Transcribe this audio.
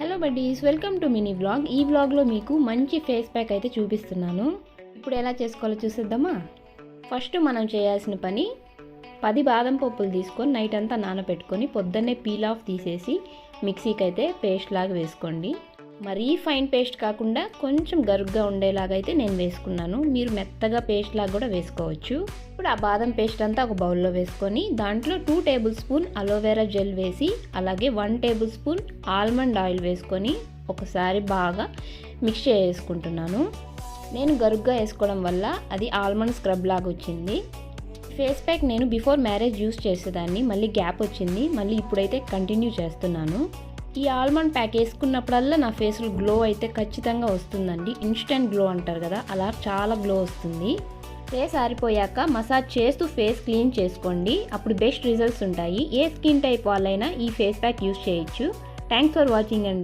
Hello buddies welcome to mini vlog ఈ వ్లాగ్లో మీకు మంచి ఫేస్ ప్యాక్ అయితే చూపిస్తున్నాను. ఇప్పుడు ఎలా చేసుకోవాలో చూసేద్దామా? ఫస్ట్ మనం చేయాల్సిన పని పది బాదం పప్పులు తీసుకొని నైట్ అంతా నానబెట్టుకొని పొద్దున్నే పీల్ ఆఫ్ తీసేసి మిక్సీకి అయితే పేస్ట్ లాగా వేసుకోండి. మరీ ఫైన్ పేస్ట్ కాకుండా కొంచెం గరుగ్గా ఉండేలాగా అయితే నేను వేసుకున్నాను. మీరు మెత్తగా పేస్ట్ లాగా కూడా వేసుకోవచ్చు. ఇప్పుడు ఆ బాదం పేస్ట్ అంతా ఒక బౌల్లో వేసుకొని దాంట్లో two tablespoon aloe vera gel వేసి అలాగే one tablespoon almond oil వేసుకొని ఒకసారి బాగా మిక్స్ చేసుకుంటున్నాను. నేను గరుగ్గా వేసుకోవడం వల్ల అది ఆల్మండ్ స్క్రబ్ లాగా వచ్చింది. ఫేస్ ప్యాక్ నేను బిఫోర్ మ్యారేజ్ యూస్ చేసేదాన్ని. మళ్ళీ గ్యాప్ వచ్చింది. మళ్ళీ ఇప్పుడైతే కంటిన్యూ చేస్తున్నాను. ఈ ఆల్మండ్ ప్యాక్ వేసుకున్నప్పుడల్లా నా ఫేస్లో గ్లో అయితే ఖచ్చితంగా వస్తుందండి. ఇన్స్టెంట్ గ్లో అంటారు కదా అలా చాలా గ్లో వస్తుంది. ఫేస్ ఆరిపోయాక మసాజ్ చేస్తూ ఫేస్ క్లీన్ చేసుకోండి. అప్పుడు బెస్ట్ రిజల్ట్స్ ఉంటాయి. ఏ స్కిన్ టైప్ వాళ్ళైనా ఈ ఫేస్ ప్యాక్ యూస్ చేయొచ్చు. థ్యాంక్స్ ఫర్ వాచింగ్ అండి.